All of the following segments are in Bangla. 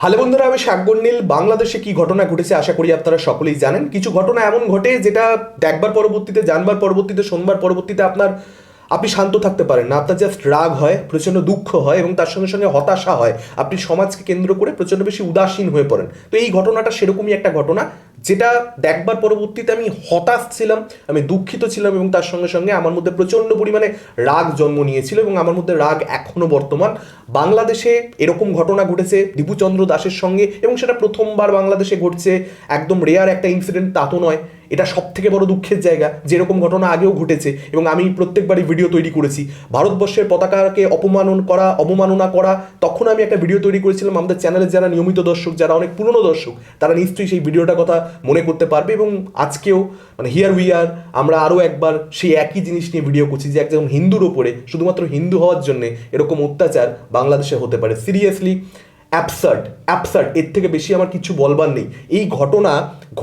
হ্যালো বন্ধুরা, আমি শাকগন্ডিল বাংলাদেশে কি ঘটনা ঘটেছে আশা করি আপনারা সকলেই জানেন। কিছু ঘটনা এমন ঘটে যেটা দেখবার পরবর্তীতে, জানবার পরবর্তীতে, শোনবার পরবর্তীতে আপনার আপনি শান্ত থাকতে পারেন না, আপনার জাস্ট রাগ হয়, প্রচণ্ড দুঃখ হয় এবং তার সঙ্গে সঙ্গে হতাশা হয়। আপনি সমাজকে কেন্দ্র করে প্রচণ্ড বেশি উদাসীন হয়ে পড়েন। তো এই ঘটনাটা সেরকমই একটা ঘটনা, যেটা দেখবার পরবর্তীতে আমি হতাশ ছিলাম, আমি দুঃখিত ছিলাম এবং তার সঙ্গে সঙ্গে আমার মধ্যে প্রচণ্ড পরিমাণে রাগ জন্ম নিয়েছিল এবং আমার মধ্যে রাগ এখনও বর্তমান। বাংলাদেশে এরকম ঘটনা ঘটেছে দীপুচন্দ্র দাসের সঙ্গে এবং সেটা প্রথমবার বাংলাদেশে ঘটছে। একদম রেয়ার একটা ইনসিডেন্ট তা তো নয়। এটা সব থেকে বড় দুঃখের জায়গা, যেরকম ঘটনা আগেও ঘটেছে এবং আমি প্রত্যেকবারই ভিডিও তৈরি করেছি। ভারতবর্ষের পতাকাকে অপমানন করা, অবমাননা করা, তখন আমি একটা ভিডিও তৈরি করেছিলাম আমাদের চ্যানেলের যারা নিয়মিত দর্শক, যারা অনেক পুরনো দর্শক, তারা নিশ্চয়ই সেই ভিডিওটার কথা মনে করতে পারবে এবং আজকেও মানে হিয়ার উই আর আমরা আরও একবার সেই একই জিনিস নিয়ে ভিডিও করছি যে একজন হিন্দুর ওপরে, শুধুমাত্র হিন্দু হওয়ার জন্য এরকম অত্যাচার বাংলাদেশে হতে পারে। সিরিয়াসলি অ্যাপসার্ড অ্যাপসার্ড এর থেকে বেশি আমার কিছু বলবার নেই। এই ঘটনা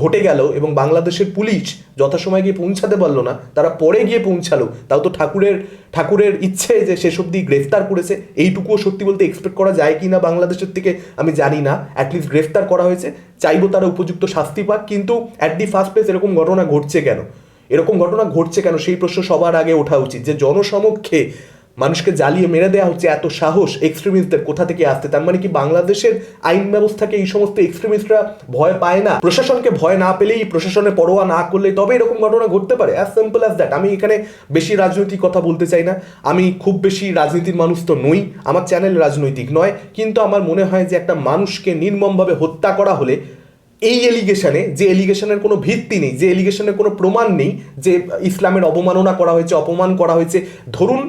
ঘটে গেল এবং বাংলাদেশের পুলিশ যথাসময় গিয়ে পৌঁছাতে পারল না। তারা পরে গিয়ে পৌঁছালো। তাও তো ঠাকুরের ঠাকুরের ইচ্ছে যে শেষ অব্দি গ্রেফতার করেছে, এইটুকুও সত্যি বলতে এক্সপেক্ট করা যায় কি না বাংলাদেশের থেকে আমি জানি না। অ্যাটলিস্ট গ্রেফতার করা হয়েছে। চাইব তারা উপযুক্ত শাস্তি পাক, কিন্তু অ্যাট দি ফার্স্ট প্লেস এরকম ঘটনা ঘটছে কেন? এরকম ঘটনা ঘটছে কেন? সেই প্রশ্ন সবার আগে ওঠা উচিত যে জনসমক্ষে মানুষকে জ্বালিয়ে মেরে দেওয়া হচ্ছে এত সাহস এক্সট্রিমিস্টদের কোথা থেকে আসতে তার মানে কি বাংলাদেশের আইন ব্যবস্থাকে এই সমস্ত এক্সট্রিমিস্টরা ভয় পায় না? প্রশাসনকে ভয় না পেলেই প্রশাসনের পরোয়া না করলে তবে এরকম ঘটনা ঘটতে পারে। অ্যাজ সিম্পল অ্যাজ দ্যাট আমি এখানে বেশি রাজনৈতিক কথা বলতে চাই না। আমি খুব বেশি রাজনীতির মানুষ তো নই। আমার চ্যানেল রাজনৈতিক নয়। কিন্তু আমার মনে হয় যে একটা মানুষকে নির্মমভাবে হত্যা করা হলে এই এলিগেশনে যে এলিগেশনের কোনো ভিত্তি নেই, যে এলিগেশনের কোনো প্রমাণ নেই, যে ইসলামের অবমাননা করা হয়েছে, অপমান করা হয়েছে, ধরুন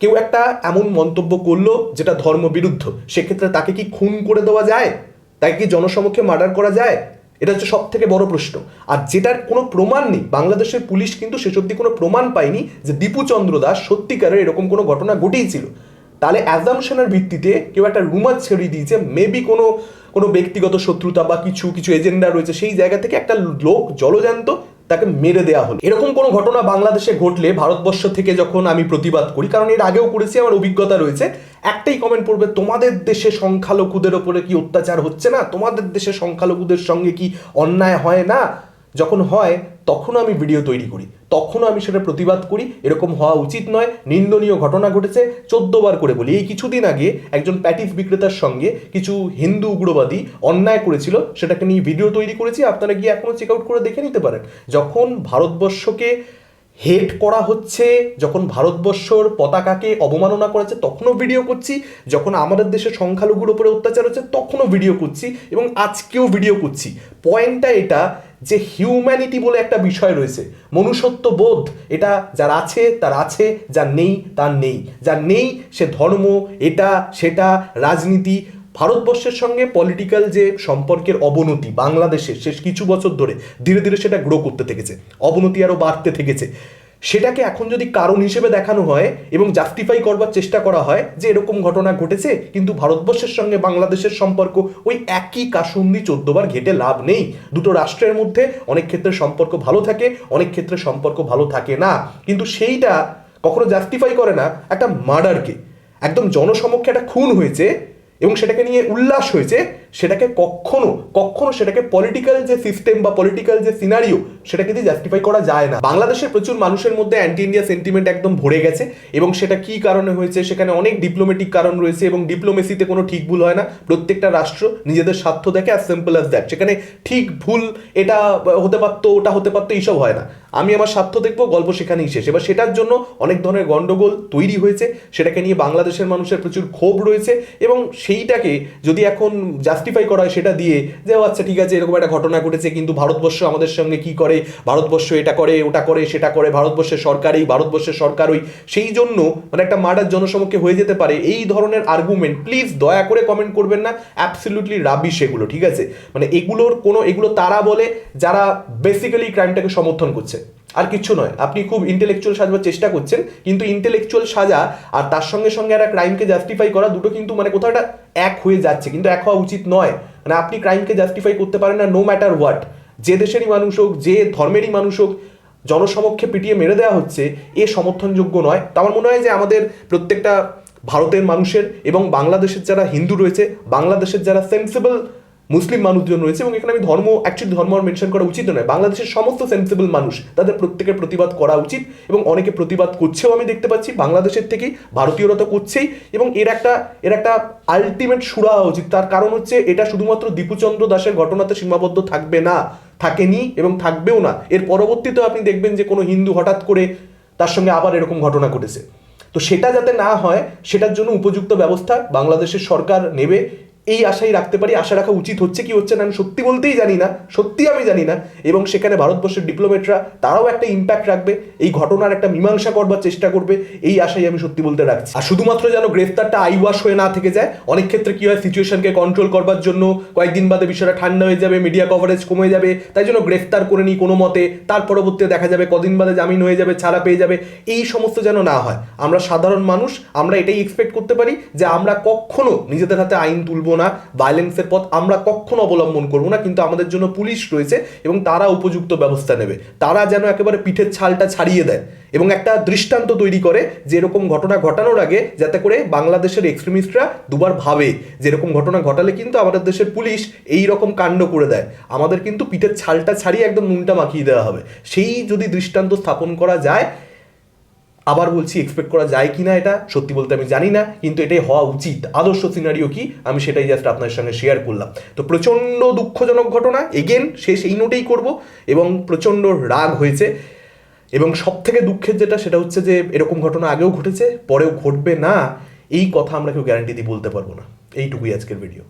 কেউ একটা এমন মন্তব্য করল যেটা ধর্মবিরুদ্ধ, সেক্ষেত্রে তাকে কি খুন করে দেওয়া যায়? তাকে কি জনসমক্ষে মার্ডার করা যায়? এটা হচ্ছে সব থেকে বড় প্রশ্ন। আর যেটার কোনো প্রমাণ নেই, বাংলাদেশের পুলিশ কিন্তু শেষ অব্দি কোনো প্রমাণ পায়নি যে দীপুচন্দ্র দাস সত্যিকারের এরকম কোনো ঘটনা ঘটিয়েছিল তাহলে অ্যাজামশনের ভিত্তিতে কেউ একটা রুমার ছেড়ে দিয়েছে মেবি কোনো কোনো ব্যক্তিগত শত্রুতা বা কিছু কিছু এজেন্ডা রয়েছে, সেই জায়গা থেকে একটা লোক জলজান্ত তাকে মেরে দেওয়া হলো। এরকম কোনো ঘটনা বাংলাদেশে ঘটলে ভারতবর্ষ থেকে যখন আমি প্রতিবাদ করি, কারণ এর আগেও করেছি, আমার অভিজ্ঞতা রয়েছে, একটাই কমেন্ট পড়বে, তোমাদের দেশে সংখ্যালঘুদের ওপরে কি অত্যাচার হচ্ছে না? তোমাদের দেশে সংখ্যালঘুদের সঙ্গে কি অন্যায় হয় না? যখন হয় তখনও আমি ভিডিও তৈরি করি। তখনও আমি সেটা প্রতিবাদ করি। এরকম হওয়া উচিত নয়। নিন্দনীয় ঘটনা ঘটেছে চোদ্দবার করে বলি। এই কিছুদিন আগে একজন প্যাটিস বিক্রেতার সঙ্গে কিছু হিন্দু উগ্রবাদী অন্যায় করেছিল। সেটাকে নিয়ে ভিডিও তৈরি করেছি। আপনারা গিয়ে এখনও চেক আউট করে দেখে নিতে পারেন। যখন ভারতবর্ষকে হেট করা হচ্ছে, যখন ভারতবর্ষর পতাকাকে অবমাননা করা হচ্ছে তখনও ভিডিও করছি। যখন আমাদের দেশে সংখ্যালঘুর উপরে অত্যাচার হচ্ছে, তখনও ভিডিও করছি এবং আজকেও ভিডিও করছি। পয়েন্টটা এটা যে হিউম্যানিটি বলে একটা বিষয় রয়েছে। মনুষ্যত্ব বোধ, এটা যার আছে, তার আছে, যার নেই, তার নেই। যার নেই, সে ধর্ম, এটা, সেটা, রাজনীতি ভারতবর্ষের সঙ্গে পলিটিক্যাল যে সম্পর্কের অবনতি বাংলাদেশের শেষ কিছু বছর ধরে ধীরে ধীরে সেটা গ্রো করতে থেকেছে, অবনতি আরও বাড়তে থেকেছে। সেটাকে এখন যদি কারণ হিসেবে দেখানো হয় এবং জাস্টিফাই করবার চেষ্টা করা হয় যে এরকম ঘটনা ঘটেছে, কিন্তু ভারতবর্ষের সঙ্গে বাংলাদেশের সম্পর্ক ওই একই কাসুন্দি চোদ্দবার ঘেটে লাভ নেই। দুটো রাষ্ট্রের মধ্যে অনেক ক্ষেত্রে সম্পর্ক ভালো থাকে, অনেক ক্ষেত্রে সম্পর্ক ভালো থাকে না। কিন্তু সেইটা কখনো জাস্টিফাই করে না একটা মার্ডারকে একদম জনসমক্ষে একটা খুন হয়েছে এবং সেটাকে নিয়ে উল্লাস হয়েছে, সেটাকে কখনো কখনো সেটাকে পলিটিক্যাল যে সিস্টেম বা পলিটিক্যাল যে সিনারিও সেটাকে দিয়ে জাস্টিফাই করা যায় না। বাংলাদেশের প্রচুর মানুষের মধ্যে অ্যান্টি ইন্ডিয়া সেন্টিমেন্ট একদম ভরে গেছে এবং সেটা কি কারণে হয়েছে, সেখানে অনেক ডিপ্লোমেটিক কারণ রয়েছে এবং ডিপ্লোমেসিতে কোনো ঠিক ভুল হয় না। প্রত্যেকটা রাষ্ট্র নিজেদের স্বার্থ দেখে অ্যাজ সিম্পল অ্যাজ দ্যাট সেখানে ঠিক ভুল এটা হতে পারতো, ওটা হতে পারতো, এইসব হয় না। আমি আমার স্বার্থ দেখব, গল্প সেখানেই শেষ। এবার সেটার জন্য অনেক ধরনের গন্ডগোল তৈরি হয়েছে, সেটাকে নিয়ে বাংলাদেশের মানুষের প্রচুর ক্ষোভ রয়েছে এবং সেইটাকে যদি এখন জাস্টিফাই করা হয় সেটা দিয়ে যে, ও আচ্ছা ঠিক আছে, এরকম একটা ঘটনা ঘটেছে, কিন্তু ভারতবর্ষ আমাদের সঙ্গে কি করে? ভারতবর্ষ এটা করে, ওটা করে, সেটা করে, ভারতবর্ষের সরকারই, ভারতবর্ষের সরকার ওই সেই জন্য মানে একটা মার্ডার জনসমক্ষে হয়ে যেতে পারে। এই ধরনের আর্গুমেন্ট প্লিজ দয়া করে কমেন্ট করবেন না। অ্যাবসলিউটলি রাবি সেগুলো ঠিক আছে? মানে এগুলোর কোনো, এগুলো তারা বলে, যারা বেসিক্যালি ক্রাইমটাকে সমর্থন করছে। আর কিচ্ছু নয়। আপনি খুব ইন্টেলেকচুয়াল সাজবার চেষ্টা করছেন, কিন্তু ইন্টেলেকচুয়াল সাজা আর তার সঙ্গে সঙ্গে একটা ক্রাইমকে জাস্টিফাই করা দুটো কিন্তু মানে কোথাও একটা এক হয়ে যাচ্ছে, কিন্তু এক হওয়া উচিত নয়। মানে আপনি ক্রাইমকে জাস্টিফাই করতে পারেন না নো ম্যাটার হোয়াট যে দেশেরই মানুষ হোক, যে ধর্মেরই মানুষ হোক, জনসমক্ষে পিটিয়ে মেরে দেওয়া হচ্ছে, এ সমর্থনযোগ্য নয়। তো আমার মনে হয় যে আমাদের প্রত্যেকটা ভারতের মানুষের এবং বাংলাদেশের যারা হিন্দু রয়েছে, বাংলাদেশের যারা সেন্সিবল মুসলিম মানুষজন রয়েছে এবং এখানে আমি ধর্ম অ্যাকচুয়ালি ধর্ম মেনশন করা উচিত নয়। বাংলাদেশের সমস্ত সেন্সিবল মানুষ, তাদের প্রত্যেকের প্রতিবাদ করা উচিত এবং অনেকে প্রতিবাদ করছেও আমি দেখতে পাচ্ছি। বাংলাদেশের থেকেই ভারতীয়রা তো করছেই এবং এর একটা এর একটা আলটিমেট সুরা উচিত। তার কারণ হচ্ছে এটা শুধুমাত্র দীপুচন্দ্র দাসের ঘটনাতে সীমাবদ্ধ থাকবে না, থাকেনি এবং থাকবেও না। এর পরবর্তীতেও আপনি দেখবেন যে কোনো হিন্দু হঠাৎ করে তার সঙ্গে আবার এরকম ঘটনা ঘটেছে। তো সেটা যাতে না হয়, সেটার জন্য উপযুক্ত ব্যবস্থা বাংলাদেশের সরকার নেবে এই আশাই রাখতে পারি। আশা রাখা উচিত হচ্ছে কি হচ্ছে না, আমি সত্যি বলতেই জানি না, সত্যি আমি জানি না। এবং সেখানে ভারতবর্ষের ডিপ্লোমেটরা তারাও একটা ইম্প্যাক্ট রাখবে, এই ঘটনার একটা মীমাংসা করবার চেষ্টা করবে, এই আশাই আমি সত্যি বলতে রাখছি। আর শুধুমাত্র যেন গ্রেফতারটা আইওয়াশ হয়ে না থেকে যায়, অনেক ক্ষেত্রে কি হয় সিচুয়েশনকে কন্ট্রোল করবার জন্য কয়েকদিন বাদে বিষয়টা ঠান্ডা হয়ে যাবে মিডিয়া কভারেজ কমে যাবে, তাই জন্য গ্রেফতার করে নিই কোনো মতে। তার পরবর্তীতে দেখা যাবে কদিন বাদে জামিন হয়ে যাবে, ছাড়া পেয়ে যাবে। এই সমস্ত যেন না হয়। আমরা সাধারণ মানুষ, আমরা এটাই এক্সপেক্ট করতে পারি যে আমরা কখনো নিজেদের হাতে আইন তুলবো না ভায়োলেন্সের পথ আমরা কখনো অবলম্বন করব না, কিন্তু আমাদের জন্য পুলিশ রয়েছে এবং তারা উপযুক্ত ব্যবস্থা নেবে। তারা যেন একেবারে পিঠের ছালটা ছাড়িয়ে দেয় এবং একটা দৃষ্টান্ত তৈরি করে যে এরকম ঘটনা ঘটানোর আগে, যাতে করে বাংলাদেশের এক্সট্রিমিস্টরা দুবার ভাবে যে এরকম ঘটনা ঘটালে কিন্তু আমাদের দেশের পুলিশ এই রকম কাণ্ড করে দেয়। আমাদের কিন্তু পিঠের ছালটা ছাড়িয়ে একদম নুনটা মাখিয়ে দেওয়া হবে। সেই যদি দৃষ্টান্ত স্থাপন করা যায় আবার বলছি এক্সপেক্ট করা যায় কি না এটা? সত্যি বলতে আমি জানি না, কিন্তু এটাই হওয়া উচিত। আদর্শ সিনারিও কি? আমি সেটাই জাস্ট আপনার সঙ্গে শেয়ার করলাম। তো প্রচণ্ড দুঃখজনক ঘটনা। এগেন শেষ এই নোটেই করব, এবং প্রচণ্ড রাগ হয়েছে। এবং সব থেকে দুঃখের যেটা, সেটা হচ্ছে যে, এরকম ঘটনা আগেও ঘটেছে, পরেও ঘটবে না, এই কথা আমরা কেউ গ্যারান্টি দিয়ে বলতে পারব না। এইটুকুই আজকের ভিডিও